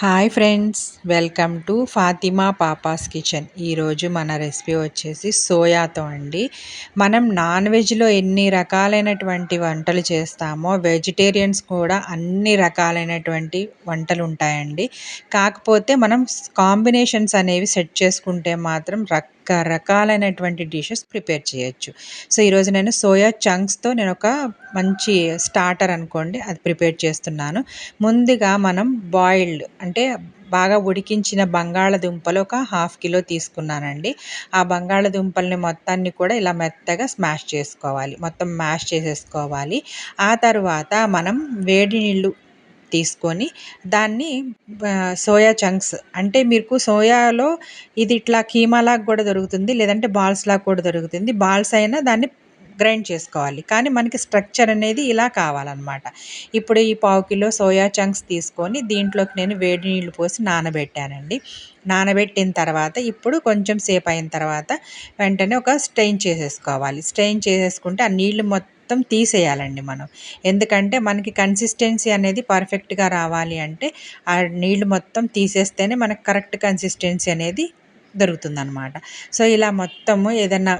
Hi friends welcome to Fatima papa's kitchen. ఈరోజు మన recipe వచ్చేసి సోయాతో అండి. మనం నాన్ వెజ్లో ఎన్ని రకాలైనటువంటి వంటలు చేస్తామో వెజిటేరియన్స్ కూడా అన్ని రకాలైనటువంటి వంటలు ఉంటాయండి. కాకపోతే మనం కాంబినేషన్స్ అనేవి సెట్ చేసుకుంటే మాత్రం రక్ రకరకాలైనటువంటి డిషెస్ ప్రిపేర్ చేయొచ్చు. సో ఈరోజు నేను సోయా చంక్స్తో నేను ఒక మంచి స్టార్టర్ అనుకోండి అది ప్రిపేర్ చేస్తున్నాను. ముందుగా మనం బాయిల్డ్ అంటే బాగా ఉడికించిన బంగాళదుంపలు ఒక హాఫ్ కిలో తీసుకున్నానండి. ఆ బంగాళదుంపల్ని మొత్తాన్ని కూడా ఇలా మెత్తగా స్మాష్ చేసుకోవాలి. మొత్తం మ్యాష్ చేసేసుకోవాలి. ఆ తర్వాత మనం వేడి నీళ్ళు తీసుకొని దాన్ని సోయా చంక్స్. అంటే మీకు సోయాలో ఇది ఇట్లా కీమాలాగా కూడా దొరుకుతుంది లేదంటే బాల్స్ లాగా కూడా దొరుకుతుంది. బాల్స్ అయినా దాన్ని గ్రైండ్ చేసుకోవాలి. కానీ మనకి స్ట్రక్చర్ అనేది ఇలా కావాలన్నమాట. ఇప్పుడు ఈ పావు కిలో సోయా చంక్స్ తీసుకొని దీంట్లోకి నేను వేడి నీళ్ళు పోసి నానబెట్టానండి. నానబెట్టిన తర్వాత ఇప్పుడు కొంచెం సేపు అయిన తర్వాత వెంటనే ఒక స్టెయిన్ చేసేసుకోవాలి. స్టెయిన్ చేసేసుకుంటే ఆ నీళ్ళు మొత్తం మొత్తం తీసేయాలండి మనం. ఎందుకంటే మనకి కన్సిస్టెన్సీ అనేది పర్ఫెక్ట్గా రావాలి అంటే ఆ నీళ్ళు మొత్తం తీసేస్తేనే మనకు కరెక్ట్ కన్సిస్టెన్సీ అనేది దొరుకుతుందన్నమాట. సో ఇలా మొత్తము ఏదన్నా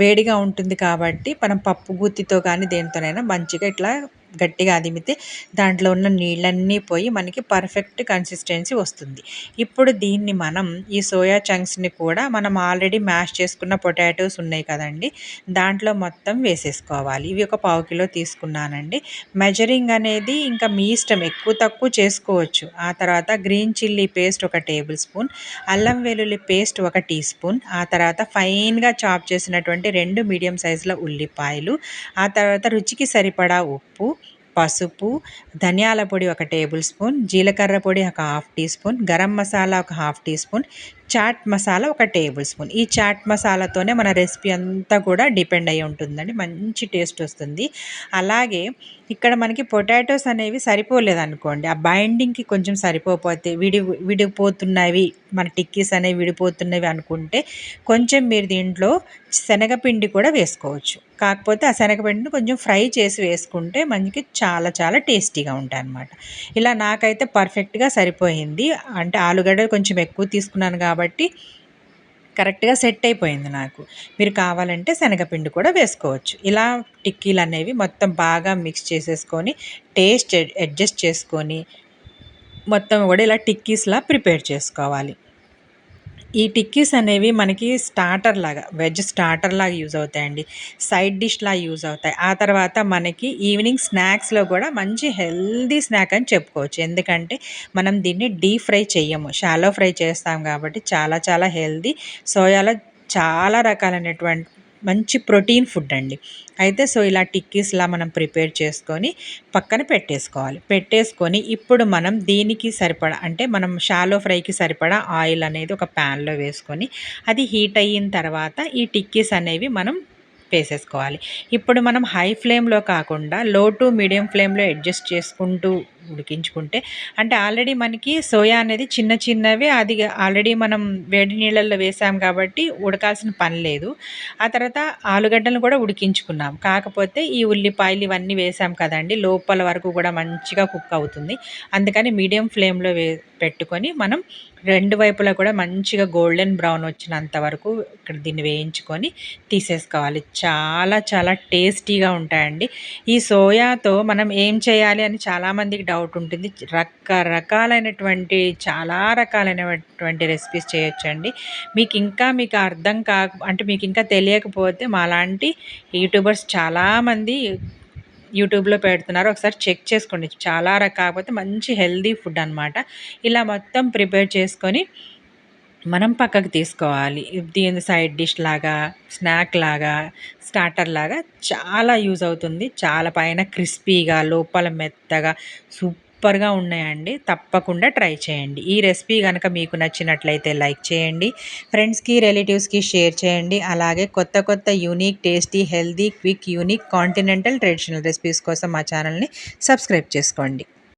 వేడిగా ఉంటుంది కాబట్టి మనం పప్పు గుత్తితో కానీ దేనితోనైనా మంచిగా ఇట్లా గట్టిగా అదిమితే దాంట్లో ఉన్న నీళ్ళన్నీ పోయి మనకి పర్ఫెక్ట్ కన్సిస్టెన్సీ వస్తుంది. ఇప్పుడు దీన్ని మనం ఈ సోయా చంక్స్ని కూడా మనం ఆల్రెడీ మ్యాష్ చేసుకున్న పొటాటోస్ ఉన్నాయి కదండి దాంట్లో మొత్తం వేసేసుకోవాలి. ఇవి ఒక పావు కిలో తీసుకున్నానండి. మెజరింగ్ అనేది ఇంకా మీ ఇష్టం ఎక్కువ తక్కువ చేసుకోవచ్చు. ఆ తర్వాత గ్రీన్ చిల్లీ పేస్ట్ ఒక టేబుల్ స్పూన్ అల్లం వెల్లుల్లి పేస్ట్ ఒక టీ స్పూన్ ఆ తర్వాత ఫైన్గా చాప్ చేసినటువంటి రెండు మీడియం సైజుల ఉల్లిపాయలు ఆ తర్వాత రుచికి సరిపడా ఉప్పు పసుపు ధనియాల పొడి ఒక టేబుల్ స్పూన్ జీలకర్ర పొడి ఒక half teaspoon garam masala ఒక half teaspoon chaat masala ఒక టేబుల్ స్పూన్. ఈ చాట్ మసాలాతోనే మన రెసిపీ అంతా కూడా డిపెండ్ అయి ఉంటుందండి. మంచి టేస్ట్ వస్తుంది. అలాగే ఇక్కడ మనకి పొటాటోస్ అనేవి సరిపోలేదు అనుకోండి ఆ బైండింగ్కి కొంచెం సరిపోతే విడి విడిపోతున్నవి మన టిక్కీస్ అనేవి విడిపోతున్నవి అనుకుంటే కొంచెం మీరు దీంట్లో శనగపిండి కూడా వేసుకోవచ్చు. కాకపోతే ఆ శనగపిండిని కొంచెం ఫ్రై చేసి వేసుకుంటే మనకి చాలా చాలా టేస్టీగా ఉంటాయి అన్నమాట ఇలా నాకైతే పర్ఫెక్ట్గా సరిపోయింది. అంటే ఆలుగడ్డలు కొంచెం ఎక్కువ తీసుకున్నాను కాబట్టి కాబట్టి కరెక్ట్గా సెట్ అయిపోయింది నాకు. మీరు కావాలంటే శనగపిండి కూడా వేసుకోవచ్చు. ఇలా టిక్కీలు అనేవి మొత్తం బాగా మిక్స్ చేసేసుకొని టేస్ట్ అడ్జస్ట్ చేసుకొని మొత్తం కూడా ఇలా టిక్కీస్లా ప్రిపేర్ చేసుకోవాలి. ఈ టిక్కీస్ అనేవి మనకి స్టార్టర్ లాగా వెజ్ స్టార్టర్ లాగా యూజ్ అవుతాయండి. సైడ్ డిష్ లాగా యూజ్ అవుతాయి. ఆ తర్వాత మనకి ఈవినింగ్ స్నాక్స్లో కూడా మంచి హెల్దీ స్నాక్ అని చెప్పుకోవచ్చు. ఎందుకంటే మనం దీన్ని డీప్ ఫ్రై చెయ్యము. షాలో ఫ్రై చేస్తాం కాబట్టి చాలా చాలా హెల్దీ సోయాలో చాలా రకాలైనటువంటి మంచి ప్రోటీన్ ఫుడ్ అండి. అయితే సో ఇలా టిక్కీస్లా మనం ప్రిపేర్ చేసుకొని పక్కన పెట్టేసుకోవాలి. పెట్టేసుకొని ఇప్పుడు మనం దీనికి సరిపడా అంటే మనం షాలో ఫ్రైకి సరిపడా ఆయిల్ అనేది ఒక ప్యాన్లో వేసుకొని అది హీట్ అయిన తర్వాత ఈ టిక్కీస్ అనేవి మనం వేసేసుకోవాలి. ఇప్పుడు మనం హై ఫ్లేమ్లో కాకుండా లో టు మీడియం ఫ్లేమ్లో అడ్జస్ట్ చేసుకుంటూ ఉడికించుకుంటే అంటే ఆల్రెడీ మనకి సోయా అనేది చిన్న చిన్నవి అది ఆల్రెడీ మనం వేడి నీళ్ళల్లో వేసాం కాబట్టి ఉడకాల్సిన పని లేదు. ఆ తర్వాత ఆలుగడ్డలను కూడా ఉడికించుకున్నాం. కాకపోతే ఈ ఉల్లిపాయలు ఇవన్నీ వేసాం కదండి లోపల వరకు కూడా మంచిగా కుక్ అవుతుంది. అందుకని మీడియం ఫ్లేమ్లో వే పెట్టుకొని మనం రెండు వైపులా కూడా మంచిగా గోల్డెన్ బ్రౌన్ వచ్చినంత వరకు ఇక్కడ దీన్ని వేయించుకొని తీసేసుకోవాలి. చాలా చాలా టేస్టీగా ఉంటాయండి. ఈ సోయాతో మనం ఏం చేయాలి అని చాలామందికి డౌట్ ఉంటుంది. రకరకాలైనటువంటి చాలా రకాలైనటువంటి రెసిపీస్ చేయొచ్చండి. మీకు ఇంకా మీకు అర్థం కా అంటే మీకు ఇంకా తెలియకపోతే మాలాంటి యూట్యూబర్స్ చాలామంది యూట్యూబ్లో పెడుతున్నారు. ఒకసారి చెక్ చేసుకోండి. చాలా కాకపోతే మంచి హెల్దీ ఫుడ్ అనమాట ఇలా మొత్తం ప్రిపేర్ చేసుకొని మనం పక్కకు తీసుకోవాలి. దీని సైడ్ డిష్ లాగా స్నాక్ లాగా స్టార్టర్ లాగా చాలా యూజ్ అవుతుంది. చాలా పైన క్రిస్పీగా లోపల మెత్తగా సూపర్గా ఉన్నాయండి. తప్పకుండా ట్రై చేయండి. ఈ రెసిపీ కనుక మీకు నచ్చినట్లయితే లైక్ చేయండి. ఫ్రెండ్స్కి రిలేటివ్స్కి షేర్ చేయండి. అలాగే కొత్త కొత్త unique tasty healthy quick unique continental traditional recipes కోసం మా ఛానల్ని సబ్స్క్రైబ్ చేసుకోండి.